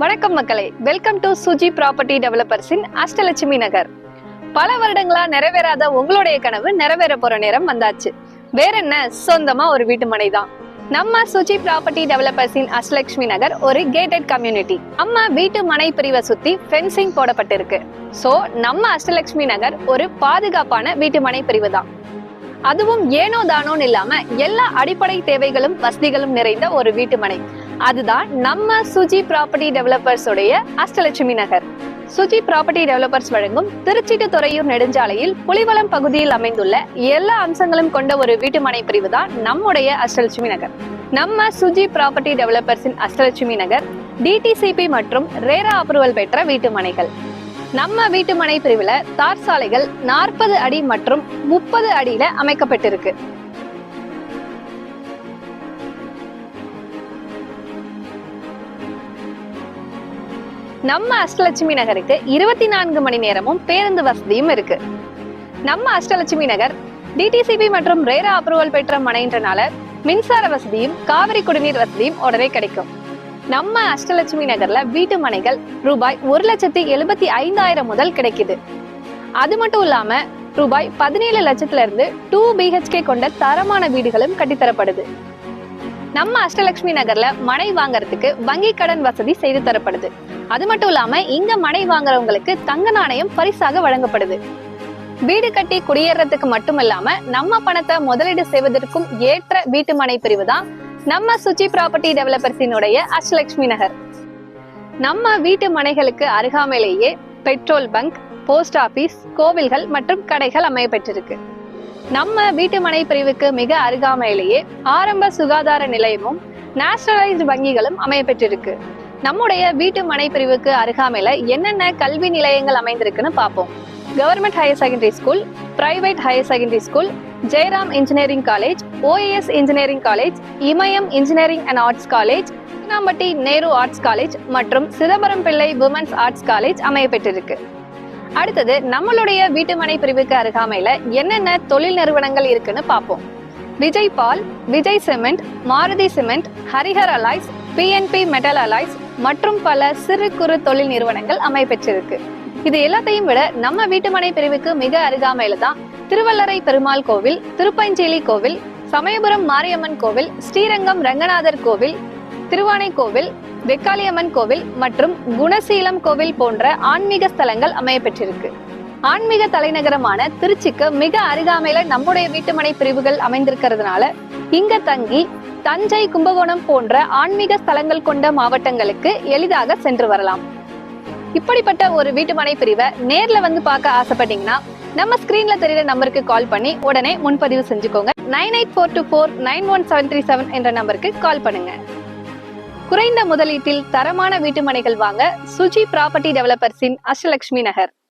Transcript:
வணக்கம் மக்களே. Welcome to Suji property டெவலப்பர்ஸின் அஷ்டலட்சுமி நகர். பல வருடங்களா நிறைவேறாத உங்களுடைய கனவு நிறைவேற போற நேரம் வந்தாச்சு. வேற என்ன? சொந்தமா ஒரு வீட்டு மனை தான். நம்ம சுஜி ப்ராப்பர்ட்டி டெவலப்பர்ஸின் அஷ்டலட்சுமி நகர் ஒரு கேட்டட் கம்யூனிட்டி நம்ம வீட்டு மனை பிரிவை சுத்தி ஃபென்சிங் போடப்பட்டிருக்கு. சோ நம்ம அஷ்டலட்சுமி நகர் ஒரு பாதுகாப்பான வீட்டு மனை பிரிவு தான். அதுவும் ஏனோ தானோன்னு இல்லாம எல்லா அடிப்படை தேவைகளும் வசதிகளும் நிறைந்த ஒரு வீட்டு மனை. அதுதான் நம்ம சுஜி ப்ராப்பர்ட்டி டெவலப்பர்ஸ் உடைய அஷ்டலட்சுமி நகர். சுஜி ப்ராப்பர்ட்டி டெவலப்பர்ஸ் வழங்கும் திருச்சி துறையூர் நெடுஞ்சாலையில் புலிவலம் பகுதியில் அமைந்துள்ள எல்லா அம்சங்களும் கொண்ட ஒரு வீட்டுமனை பிரிவு தான் நம்முடைய அஷ்டலட்சுமி நகர். நம்ம சுஜி ப்ராப்பர்ட்டி டெவலப்பர்ஸின் அஷ்டலட்சுமி நகர் டிடிசிபி மற்றும் ரேரா அப்ரூவல் பெற்ற வீட்டுமனைகள் நம்ம வீட்டுமனை பிரிவுல தார் சாலைகள் நாற்பது அடி மற்றும் முப்பது அடியில அமைக்கப்பட்டிருக்கு. நம்ம அஷ்டலட்சுமி நகருக்கு இருபத்தி நான்கு மணி நேரமும் பேருந்து வசதியும் இருக்கு. நம்ம அஷ்டலட்சுமி நகர் டிடிசிபி மற்றும் ரேரா அப்ரூவல் பெற்ற மனைன்றனால மின்சார வசதியும் காவிரி குடிநீர் வசதியும் உடனே கிடைக்கும். நம்ம அஷ்டலட்சுமி நகர்ல வீட்டு மனைகள் ரூபாய் ஒரு லட்சத்தி எழுபத்தி ஐந்தாயிரம் முதல் கிடைக்குது. அது மட்டும் இல்லாம ரூபாய் பதினேழு லட்சத்துல இருந்து டூ பிஹெச்கே கொண்ட தரமான வீடுகளும் கட்டித்தரப்படுது. நம்ம அஷ்டலட்சுமி நகர்ல மனை வாங்குறதுக்கு வங்கி கடன் வசதி செய்து தரப்படுது. அது மட்டும் இல்லாம இங்க மனை வாங்குறவங்களுக்கு தங்க நாணயம் பரிசாக வழங்கப்படுது. வீடு கட்டி குடியேறதுக்கு மட்டும் இல்லாம நம்ம பணத்தை முதலீடு செய்வதற்கும் ஏற்ற வீட்டு மனை பிரிவு தான் நம்ம சுச்சி ப்ராப்பர்ட்டி டெவலப்பர்ஸினுடைய அஷ்டலட்சுமி நகர். நம்ம வீட்டு மனைகளுக்கு அருகாமையிலேயே பெட்ரோல் பங்க் போஸ்ட் ஆபீஸ் கோவில்கள் மற்றும் கடைகள் அமைய பெற்றிருக்கு நம்ம வீட்டு மனை பிரிவுக்கு மிக அருகாமையிலேயே ஆரம்ப சுகாதார நிலையமும் நேஷனலைஸ்டு வங்கிகளும் அமைய பெற்றிருக்கு நம்முடைய வீட்டு மனை பிரிவுக்கு அருகாமையில என்னென்ன கல்வி நிலையங்கள் அமைந்திருக்குன்னு பார்ப்போம். Government higher secondary school private higher secondary school Jayaram engineering college OAS engineering college Imayam engineering and arts college Chinnampatti Nehru arts college மற்றும் சிதம்பரம் பிள்ளை உமன்ஸ் ஆர்ட்ஸ் காலேஜ் அமைய பெற்றிருக்கு அடுத்தது நம்மளுடைய வீட்டுமனை பிரிவுக்கு அருகாமையில என்னென்ன தொழில் நிறுவனங்கள் இருக்குன்னு பார்ப்போம். விஜய் பால் Vijay cement Maruti cement Harihar alloys PNB metal alloys மற்றும் பல சிறு குறு தொழில் நிறுவனங்கள் அமைப்பெற்றிருக்கு. இது எல்லாத்தையும் விட நம்ம வீட்டுமனை பிரிவுக்கு மிக அருகாமையில தான் திருவல்லரை பெருமாள் கோவில் திருப்பஞ்சேலி கோவில் சமயபுரம் மாரியம்மன் கோவில் ஸ்ரீரங்கம் ரங்கநாதர் கோவில் திருவானை கோவில் வெக்காளியம்மன் கோவில் மற்றும் குணசீலம் கோவில் போன்ற ஆன்மீக ஸ்தலங்கள் அமைய பெற்றிருக்கு ஆன்மீக தலைநகரமான திருச்சிக்கு மிக அருகாமையில நம்முடைய வீட்டுமனை பிரிவுகள் அமைந்திருக்கிறதுனால இங்க தங்கி தஞ்சை கும்பகோணம் போன்ற ஆன்மீக ஸ்தலங்கள் கொண்ட மாவட்டங்களுக்கு எளிதாக சென்று வரலாம். இப்படிப்பட்ட ஒரு வீட்டுமனை பிரிவை நேர்ல வந்து பார்க்க ஆசைப்பட்டீங்கன்னா நம்ம ஸ்கிரீன்ல தெரியுற நம்பருக்கு கால் பண்ணி உடனே முன்பதிவு செஞ்சுக்கோங்க. Nine eight four two four nine one seven three seven என்ற நம்பருக்கு கால் பண்ணுங்க. குறைந்த முதலீட்டில் தரமான வீட்டுமனைகள் வாங்க சுஜி ப்ராப்பர்ட்டி டெவலப்பர்ஸின் அஷ்டலட்சுமி நகர்.